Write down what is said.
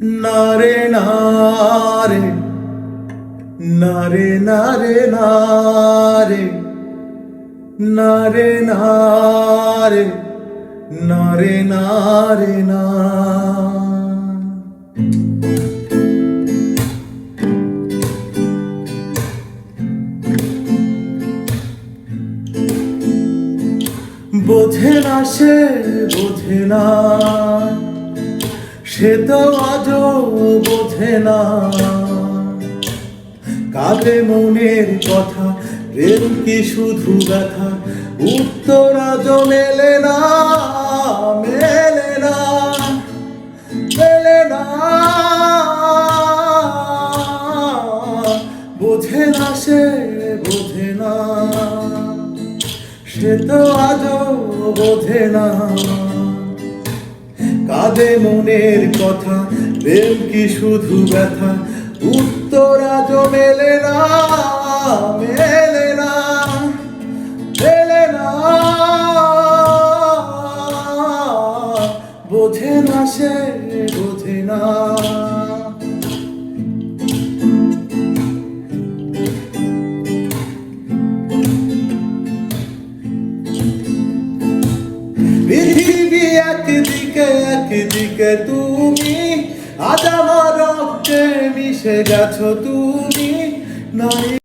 নারে নারে নারে নারে নারে নারে নারে নারে নারে, না। বোঝে না সে, বোঝে না। সে তো আজও বোঝে না। কাঁদে মনের কথা, প্রেম কি শুধু ব্যথা? উত্তর আজও মেলে না মেলে না মেলে না। বোঝে না সে, বোঝে না। সে তো আজও বোঝে না। কাঁদে মনের কথা, প্রেম কি শুধু ব্যথা? উত্তর আজ মেলে না মেলে না মেলে না। বোঝে না সে, বোঝে না। একদিকে একদিকে তুমি। আজ আমার রক্তে মিশে গেছো তুমি। নাই